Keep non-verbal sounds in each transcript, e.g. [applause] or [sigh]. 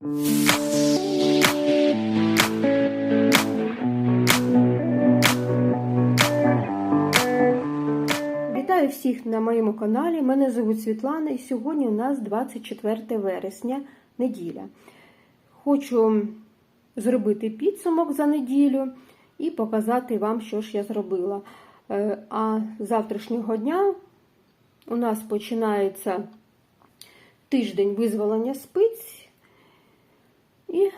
Вітаю всіх на моєму каналі. Мене звуть Світлана і сьогодні у нас 24 вересня, неділя. Хочу зробити підсумок за неділю і показати вам, що ж я зробила. Е, А з завтрашнього дня у нас починається тиждень визволення спиць, і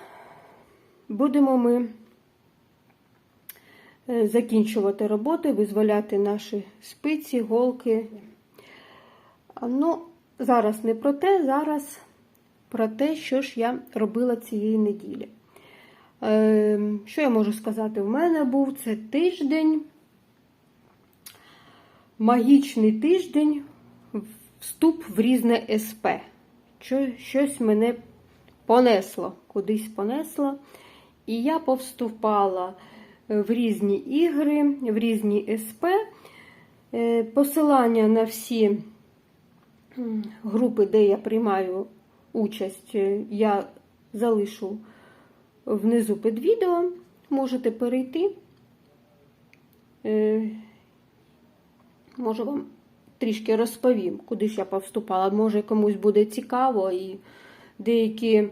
будемо ми е, закінчувати роботи, визволяти наші спиці, голки. Ну, зараз не про те, зараз про те, що ж я робила цієї неділі. Е, Що я можу сказати? В мене був це тиждень, магічний тиждень, вступ в різне СП. Щось мене понесло, кудись понесло. І я повступала в різні ігри, в різні СП. Е, Посилання на всі групи, де я приймаю участь, е, я залишу внизу під відео. Можете перейти. Е, Може вам трішки розповім, куди ж я повступала. Може комусь буде цікаво і деякі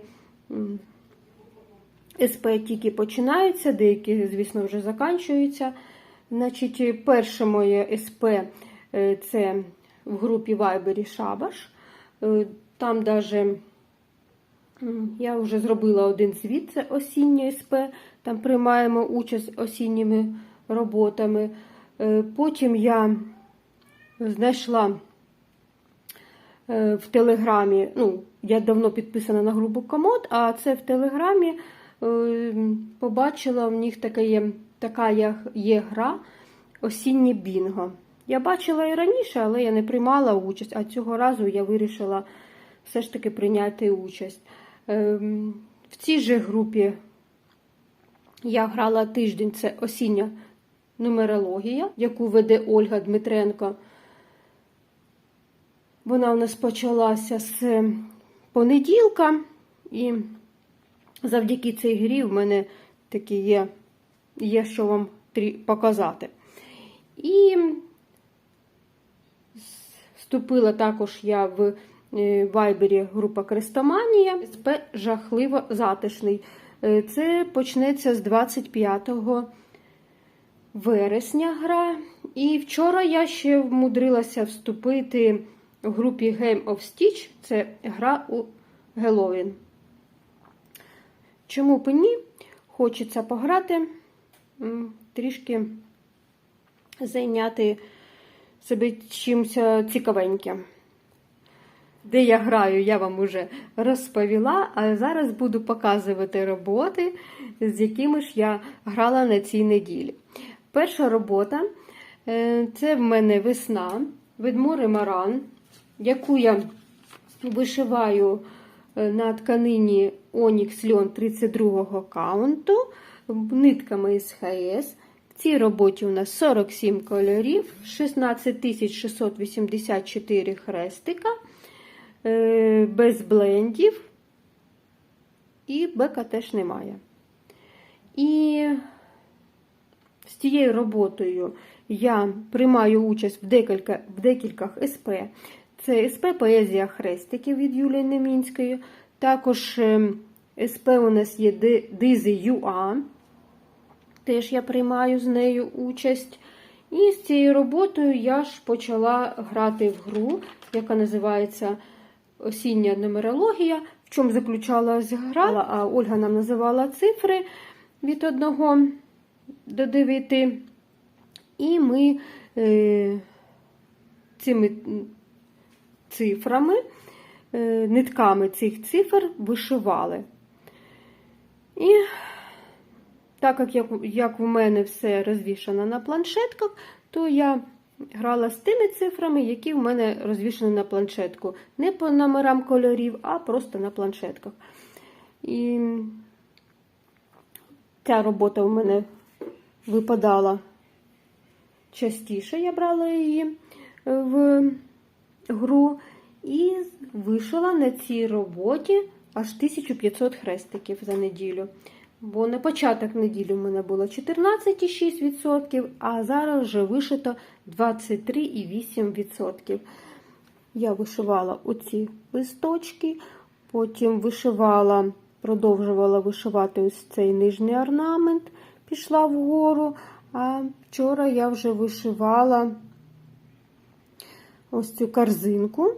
СП тільки починаються, деякі, звісно, вже закінчуються. Значить, перше моє СП е, це в групі Viber Шабаш. Е, Там даже я вже зробила один звіт, це осіннє СП. Там приймаємо участь осінніми роботами. Е, Потім я знайшла в Телеграмі, ну, я давно підписана на групу Комод, а це в Телеграмі побачила в них така є, така є, гра осіннє бінго. Я бачила і раніше, але я не приймала участь, а цього разу я вирішила все ж таки прийняти участь. Е, В цій же групі я грала тиждень, це осіння нумерологія, яку веде Ольга Дмитренко. Вона у нас почалася з понеділка, і завдяки цій грі в мене такі є, є що вам показати. І вступила також я в е, вайбері група Крестоманія. СП жахливо затишний. Е, Це почнеться з 25 вересня гра. І вчора я ще вмудрилася вступити в групі Game of Stitch. Це гра у Геловін. Чому б ні? Хочеться пограти, трішки зайняти себе чимось цікавеньким. Де я граю, я вам уже розповіла, а зараз буду показувати роботи, з якими ж я грала на цій неділі. Перша робота е, це в мене весна Ведмори Маран, яку я вишиваю е, на тканині Onyx Льон 32 каунту нитками із ХС. В цій роботі у нас 47 кольорів, 16684 хрестика, е, без блендів, і бека теж немає. І з цією роботою я приймаю участь в декілька, в декількох СП. Це СП Поезія хрестиків від Юлії Немінської. Також е, СП у нас є Дизи ЮА. Теж я приймаю з нею участь. І з цією роботою я ж почала грати в гру, яка називається Осіння нумерологія. В чому заключалась гра? А Ольга нам називала цифри від 1 до 9. І ми е, цими цифрами, е, нитками цих цифр вишивали. І так як, як, в мене все розвішано на планшетках, то я грала з тими цифрами, які в мене розвішані на планшетку. Не по номерам кольорів, а просто на планшетках. І ця робота в мене випадала частіше, я брала її в гру і вишила на цій роботі аж 1500 хрестиків за неділю. Бо на початок неділі в мене було 14,6%, а зараз вже вишито 23,8%. Я вишивала оці листочки, потім вишивала, продовжувала вишивати ось цей нижній орнамент, пішла вгору. А вчора я вже вишивала ось цю корзинку.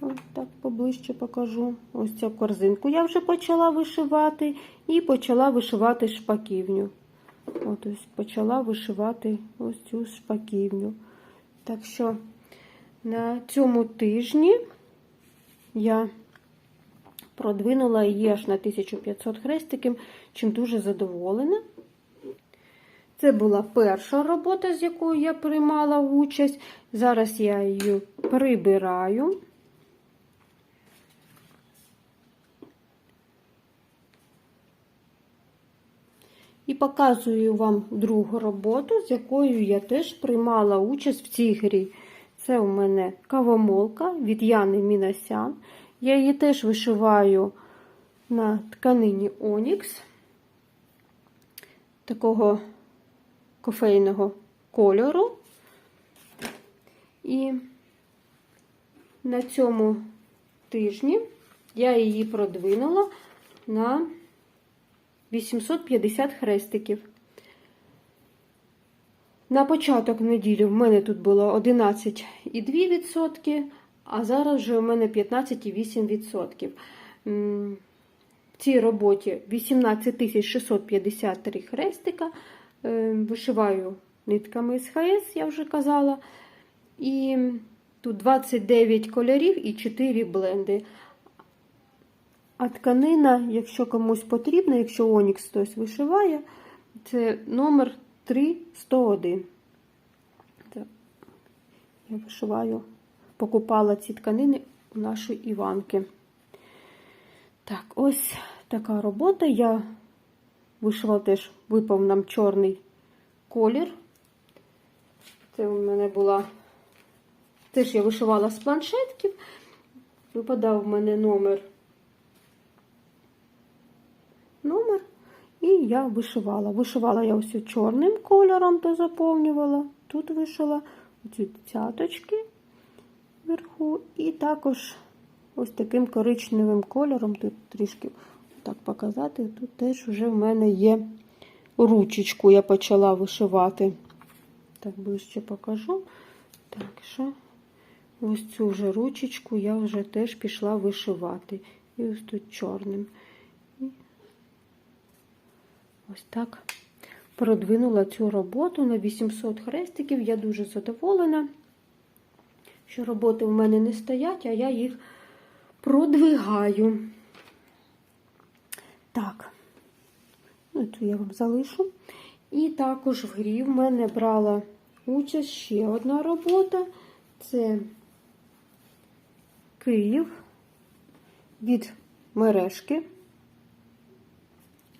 Ось так поближче покажу. Ось цю корзинку я вже почала вишивати і почала вишивати шпаківню. От ось почала вишивати ось цю шпаківню. Так що на цьому тижні я продвинула її аж на 1500 хрестиків, чим дуже задоволена. Це була перша робота, з якою я приймала участь. Зараз я її прибираю. І показую вам другу роботу, з якою я теж приймала участь в цій грі. Це у мене кавомолка від Яни Мінасян. Я її теж вишиваю на тканині Онікс такого кофейного кольору. І на цьому тижні я її продвинула на 850 хрестиків. На початок неділі в мене тут було 11,2%, а зараз вже у мене 15,8%. В цій роботі 18 653 хрестика. Е, Вишиваю нитками СХС, я вже казала. І тут 29 кольорів і 4 бленди. А тканина, якщо комусь потрібно, якщо Онікс хтось вишиває, це номер 3101. Це я вишиваю, покупала ці тканини у нашої Іванки. Так, ось така робота. Я вишивала теж, випав нам чорний колір. Це у мене була, теж я вишивала з планшетків. Випадав в мене номер номер, і я вишивала. Вишивала я ось чорним кольором, то заповнювала. Тут вишила ці цяточки вверху, і також ось таким коричневим кольором, тут трішки так показати, тут теж вже в мене є ручечку, я почала вишивати. Так, ближче покажу. Так, що ось цю вже ручечку я вже теж пішла вишивати. І ось тут чорним. Ось так продвинула цю роботу на 800 хрестиків. Я дуже задоволена, що роботи в мене не стоять, а я їх продвигаю. Так, ну, цю я вам залишу. І також в грі в мене брала участь ще одна робота. Це Київ від мережки.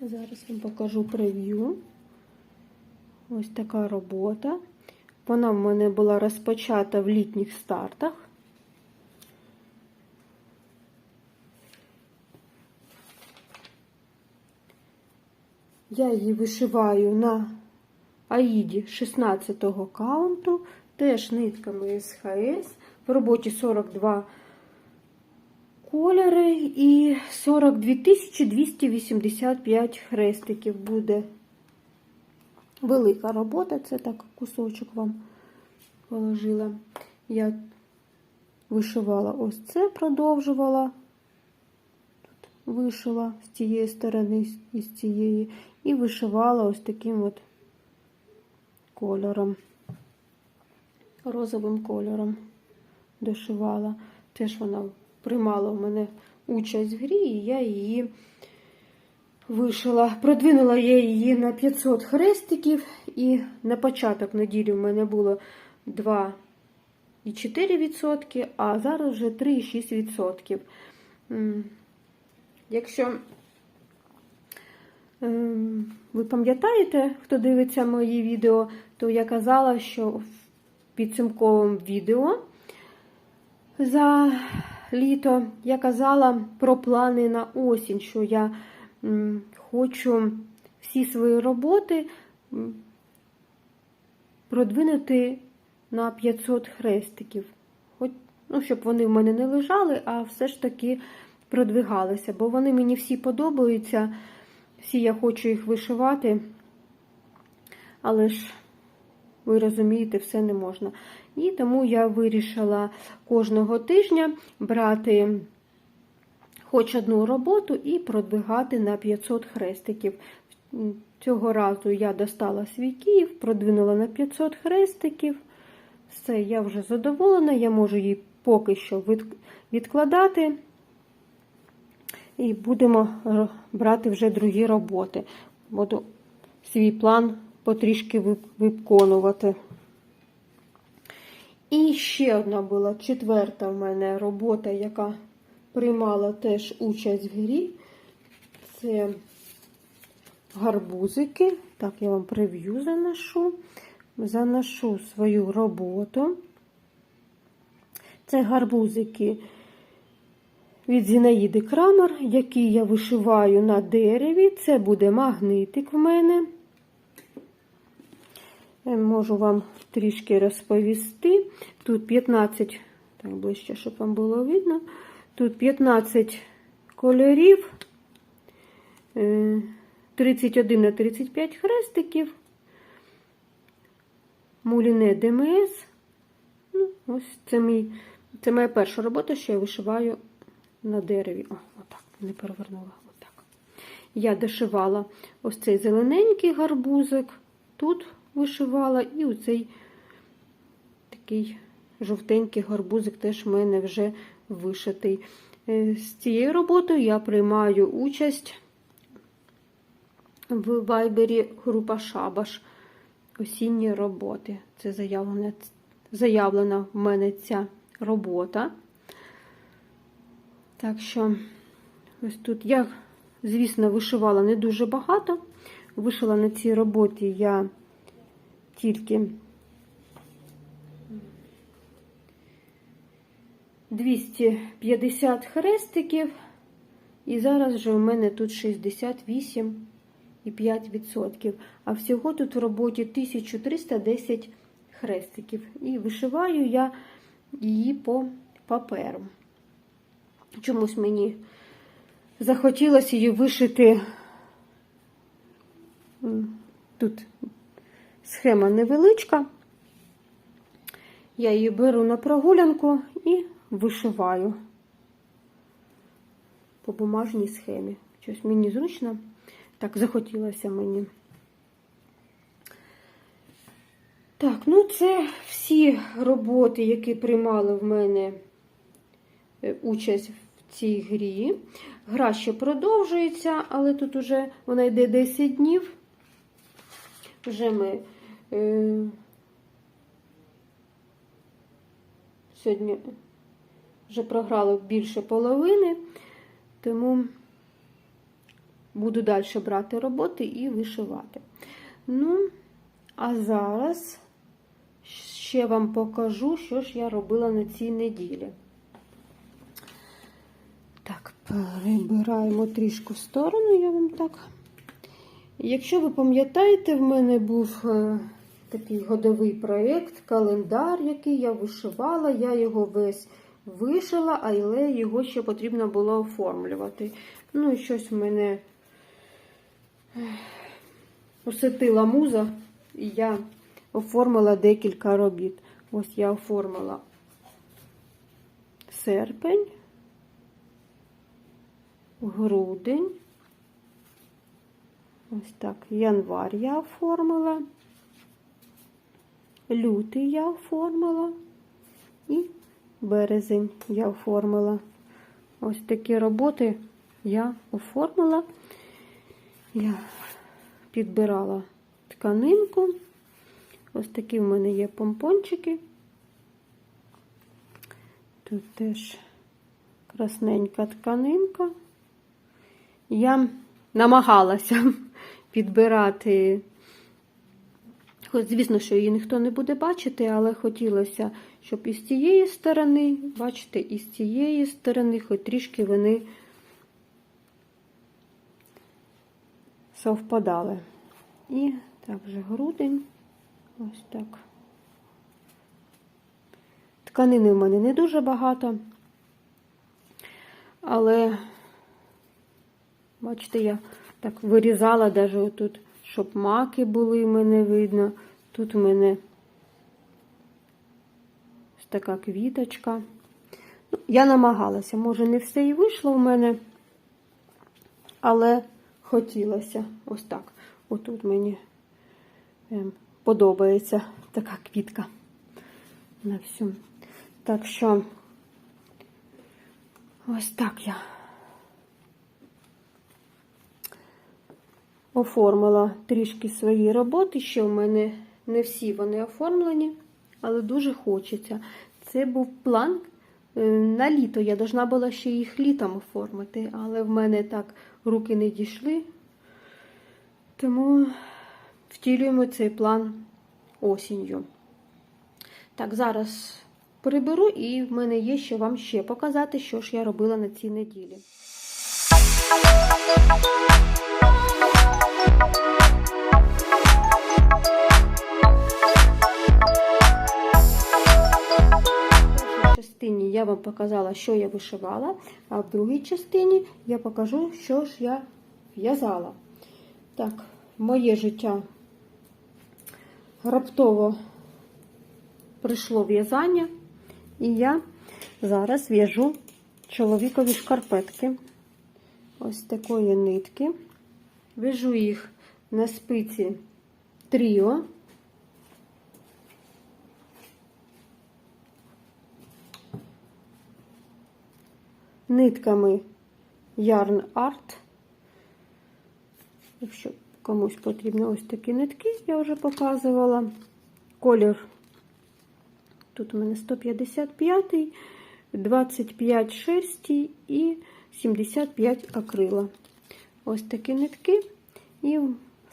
Зараз вам покажу прев'ю. Ось така робота. Вона в мене була розпочата в літніх стартах. Я її вишиваю на аїді 16-го каунту, теж нитками СХС. В роботі 42 кольори і 42 285 хрестиків буде. Велика робота, це так кусочок вам положила. Я вишивала ось це, продовжувала, Тут вишила з цієї сторони і з цієї, і вишивала ось таким от кольором, розовим кольором дошивала. Теж вона приймала в мене участь в грі, і я її вишила. Продвинула я її на 500 хрестиків, і на початок неділі в мене було 2,4%, а зараз вже 3,6%. Якщо ем, ви пам'ятаєте, хто дивиться мої відео, то я казала, що в підсумковому відео за літо я казала про плани на осінь, що я хочу всі свої роботи продвинути на 500 хрестиків. Хоч, ну, щоб вони в мене не лежали, а все ж таки продвигалися, бо вони мені всі подобаються, всі я хочу їх вишивати, але ж, ви розумієте, все не можна. І тому я вирішила кожного тижня брати хоч одну роботу і продвигати на 500 хрестиків. Цього разу я достала свій Київ, продвинула на 500 хрестиків. Все, я вже задоволена, я можу її поки що відкладати. І будемо брати вже другі роботи. Буду свій план потрішки виконувати. І ще одна була четверта в мене робота, яка приймала теж участь в грі. Це гарбузики. Так, я вам прев'ю заношу. Заношу свою роботу. Це гарбузики від Зінаїди Крамер, які я вишиваю на дереві. Це буде магнитик в мене. Я Можу вам трішки розповісти. Тут 15, так ближче, щоб вам було видно. Тут 15 кольорів, е, 31 на 35 хрестиків, муліне ДМС. Ну, ось це, мій, це моя перша робота, що я вишиваю на дереві. О, отак, не перевернула. Отак. Я дошивала ось цей зелененький гарбузик. Тут вишивала, і оцей такий жовтенький гарбузик теж в мене вже вишитий. Е, З цією роботою я приймаю участь в вайбері група Шабаш осінні роботи. Це заявлена, заявлена в мене ця робота. Так що, ось тут я, звісно, вишивала не дуже багато. Вишила на цій роботі я тільки 250 хрестиків, і зараз вже у мене тут 68,5%. А всього тут в роботі 1310 хрестиків. І вишиваю я її по паперу. Чомусь мені захотілося її вишити. Тут схема невеличка. Я її беру на прогулянку і вишиваю по бумажній схемі. Щось мені зручно. Так, захотілося мені. Так, ну це всі роботи, які приймали в мене е, участь в цій грі. Гра ще продовжується, але тут уже вона йде 10 днів. Вже ми сьогодні вже програли більше половини, тому буду далі брати роботи і вишивати. Ну, а зараз ще вам покажу, що ж я робила на цій неділі. Так, перебираємо трішку в сторону, я вам так. Якщо ви пам'ятаєте, в мене був е, такий годовий проєкт, календар, який я вишивала. Я його весь вишила, але його ще потрібно було оформлювати. Ну і щось в мене ех, осетила муза, і я оформила декілька робіт. Ось я оформила серпень, грудень. Ось так, январь я оформила, лютий я оформила і березень я оформила. Ось такі роботи я оформила. Я підбирала тканинку. Ось такі в мене є помпончики. Тут теж красненька тканинка. Я намагалася [laughs] підбирати, хоч, звісно, що її ніхто не буде бачити, але хотілося, щоб і з цієї сторони, бачите, і з цієї сторони, хоч трішки вони совпадали. І так вже грудень. Ось так. Тканини в мене не дуже багато, але, бачите, я так вирізала навіть отут, щоб маки були, мене видно. Тут у мене ось така квіточка. Ну, я намагалася, може, не все і вийшло в мене, але хотілося ось так. Отут мені ем, подобається така квітка на всю. Так що ось так я оформила трішки свої роботи, що в мене не всі вони оформлені, але дуже хочеться. Це був план е, на літо. Я должна була ще їх літом оформити, але в мене так руки не дійшли. Тому втілюємо цей план осінню. Так, зараз приберу, і в мене є що вам ще показати, що ж я робила на цій неділі. Частині я вам показала, що я вишивала, а в другій частині я покажу, що ж я в'язала. Так, моє життя раптово прийшло в'язання, і я зараз в'яжу чоловікові шкарпетки. Ось такої нитки. В'яжу їх на спиці тріо. Нитками Yarn Art. Якщо комусь потрібно ось такі нитки, я вже показувала. Колір тут у мене 155, 25 шерсті і 75 акрила. Ось такі нитки. І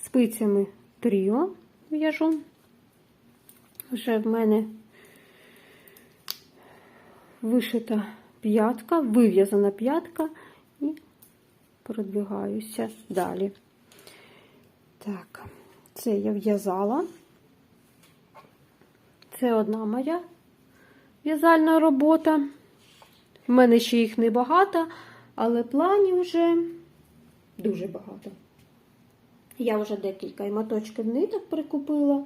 спицями тріо в'яжу. Вже в мене вишита п'ятка, вив'язана п'ятка і продвигаюся далі. Так, це я в'язала. Це одна моя в'язальна робота. В мене ще їх небагато, але планів вже дуже багато. Я вже декілька і моточків ниток прикупила,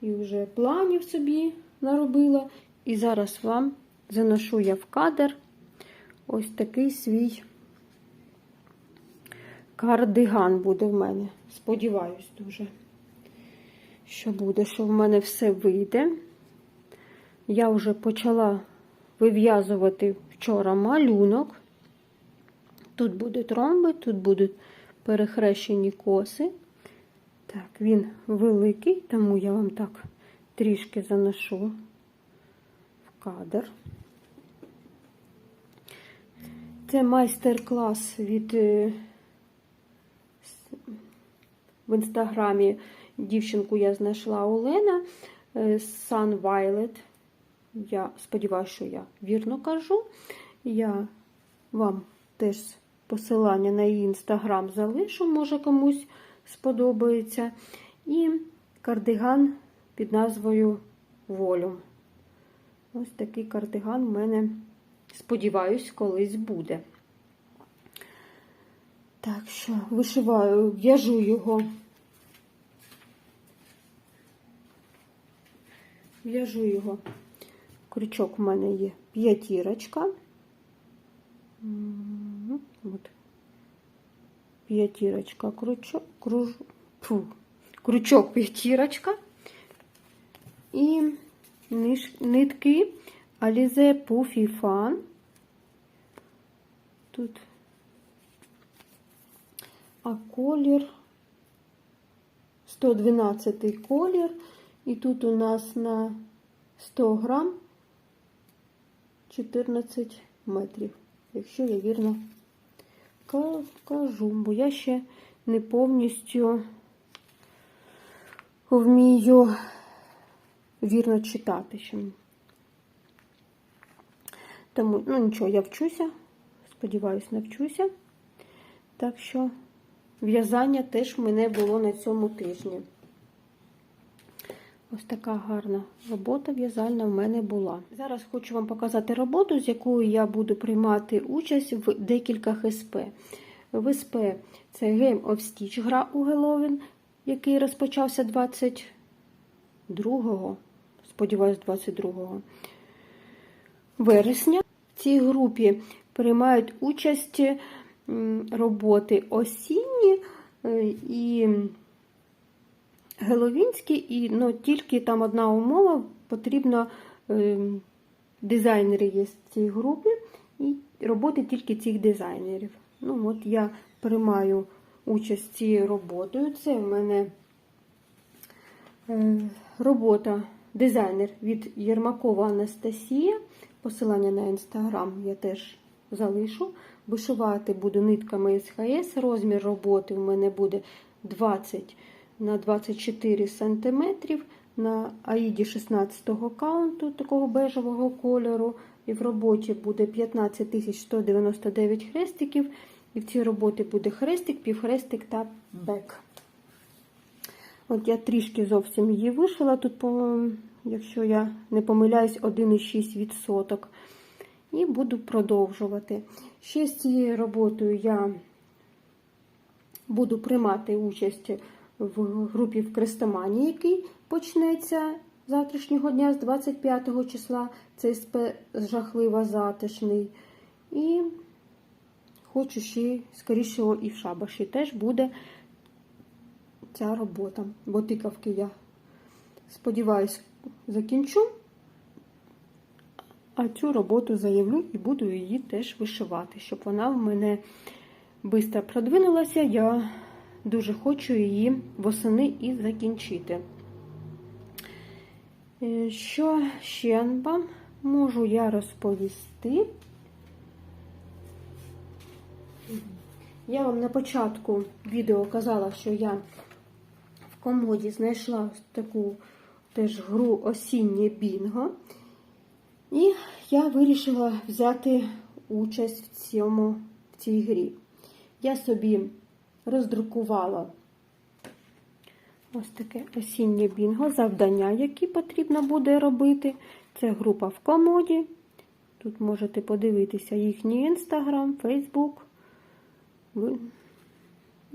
і вже планів собі наробила. І зараз вам заношу я в кадр ось такий свій кардиган буде в мене. Сподіваюсь дуже, що буде, що в мене все вийде. Я вже почала вив'язувати вчора малюнок. Тут будуть ромби, тут будуть перехрещені коси. Так, він великий, тому я вам так трішки заношу в кадр. Це майстер-клас від е, в інстаграмі дівчинку я знайшла Олена е, Sun Violet. Я сподіваюся, що я вірно кажу. Я вам теж посилання на її інстаграм залишу, може комусь сподобається. І кардиган під назвою Волюм. Ось такий кардиган в мене, сподіваюсь, колись буде. Так що вишиваю, в'яжу його. В'яжу його. Крючок в мене є п'ятірочка. П'ятірочка, крючок, круж, фу, крючок п'ятірочка. І нитки Alize Puffy Fan. Тут а колір 112 колір. І тут у нас на 100 грам 14 метрів, якщо я вірно кажу, бо я ще не повністю вмію вірно читати. Тому, ну нічого, я вчуся. Сподіваюсь, навчуся. Так що в'язання теж в мене було на цьому тижні. Ось така гарна робота в'язальна в мене була. Зараз хочу вам показати роботу, з якою я буду приймати участь в декількох СП. В СП це Game of Stitch гра у Геловін, який розпочався 22-го, сподіваюсь, 22 вересня. В цій групі приймають участь роботи осінні е, і Геловінські, і ну, тільки там одна умова, потрібно е, дизайнери є в цій групі, і роботи тільки цих дизайнерів. Ну, от я приймаю участь цією роботою. Це в мене е, робота дизайнер від Єрмакова Анастасія. Посилання на інстаграм я теж залишу. Вишивати буду нитками СХС. Розмір роботи в мене буде 20 на 24 см на аїді 16 каунту такого бежевого кольору. І в роботі буде 15 199 хрестиків. І в цій роботі буде хрестик, півхрестик та бек. От я трішки зовсім її вишила. Тут, по, якщо я не помиляюсь, 1,6%. І буду продовжувати. Ще з цією роботою я буду приймати участь в групі в Крестомані, який почнеться завтрашнього дня з 25 числа. Це СП жахлива затишний. І хочу ще, скоріше, і в шабаші теж буде ця робота. Бо тикавки я сподіваюсь, закінчу. А цю роботу заявлю і буду її теж вишивати, щоб вона в мене швидко продвинулася. Я дуже хочу її восени і закінчити. Е, Що ще вам можу я розповісти? Я вам на початку відео казала, що я в комоді знайшла таку теж гру осіннє бінго. І я вирішила взяти участь в цьому, в цій грі. Я собі роздрукувала ось таке осіннє бінго, завдання, які потрібно буде робити. Це група в комоді. Тут можете подивитися їхній інстаграм, фейсбук.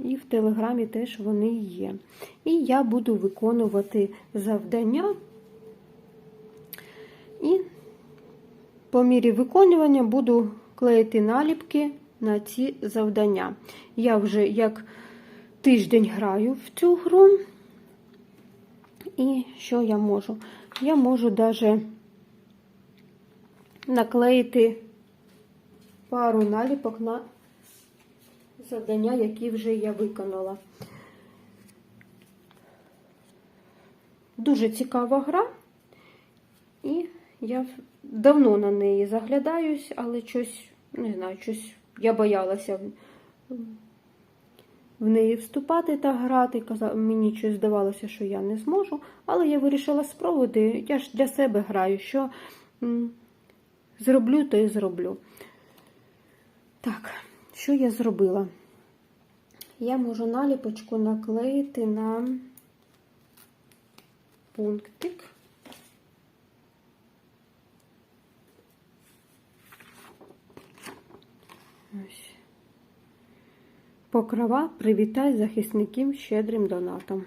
І в Телеграмі теж вони є. І я буду виконувати завдання. І по мірі виконування буду клеїти наліпки на ці завдання. Я вже як тиждень граю в цю гру. І що я можу? Я можу навіть наклеїти пару наліпок на завдання, які вже я виконала. Дуже цікава гра, і я давно на неї заглядаюсь, але щось, не знаю, щось я боялася в неї вступати та грати. Мені щось здавалося, що я не зможу, але я вирішила спробувати. Я ж для себе граю, що зроблю, то і зроблю. Так, що я зробила? Я можу наліпочку наклеїти на пунктик. Ось. Покрова привітай захисників щедрим донатом.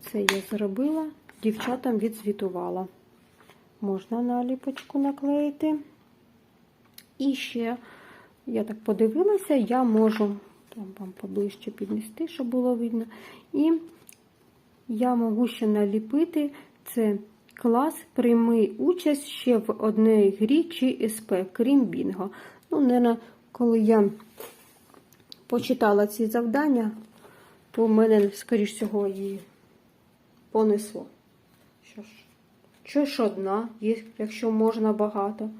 Це я зробила, дівчатам відзвітувала. Можна наліпочку наклеїти. І ще, я так подивилася, я можу там вам поближче піднести, щоб було видно. І я можу ще наліпити це клас, прийми участь ще в одній грі чи СП, крім Бінго. Ну, наверное, коли я почитала ці завдання, то в мене, скоріш всього, її понесло. Що ж, що ж одна, якщо можна багато.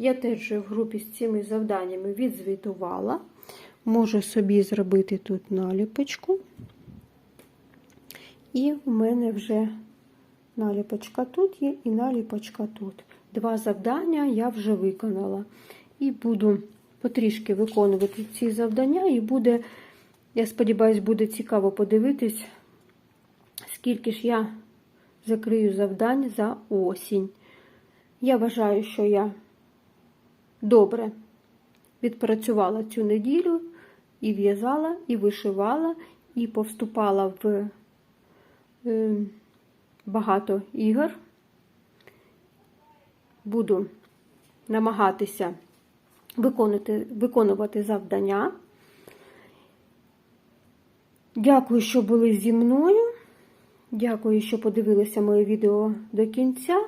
Я теж в групі з цими завданнями відзвітувала. Можу собі зробити тут наліпочку. І в мене вже наліпочка тут є і наліпочка тут. два завдання я вже виконала. І буду потрішки виконувати ці завдання, і буде, я сподіваюся, буде цікаво подивитись, скільки ж я закрию завдань за осінь. Я вважаю, що я добре відпрацювала цю неділю і в'язала, і вишивала, і повступала в е, багато ігор. Буду намагатися виконувати, виконувати завдання. Дякую, що були зі мною. Дякую, що подивилися моє відео до кінця.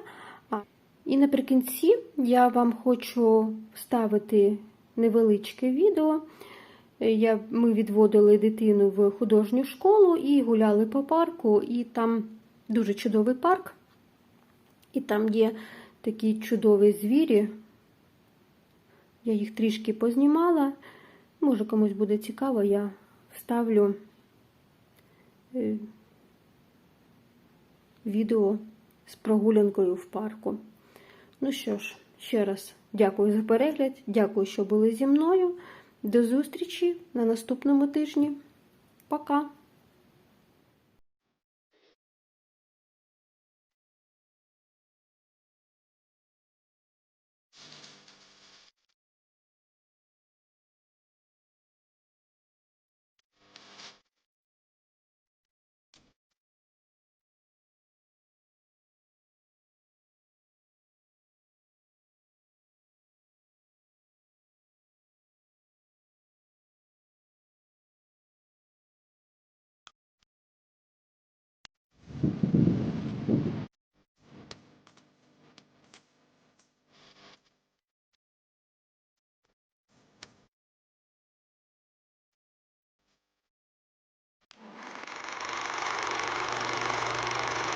І наприкінці я вам хочу вставити невеличке відео. Я, Ми відводили дитину в художню школу і гуляли по парку, і там дуже чудовий парк. І там є такі чудові звірі. Я їх трішки познімала. Може, комусь буде цікаво, я вставлю е, відео з прогулянкою в парку. Ну що ж, ще раз дякую за перегляд, дякую, що були зі мною. До зустрічі на наступному тижні. Пока!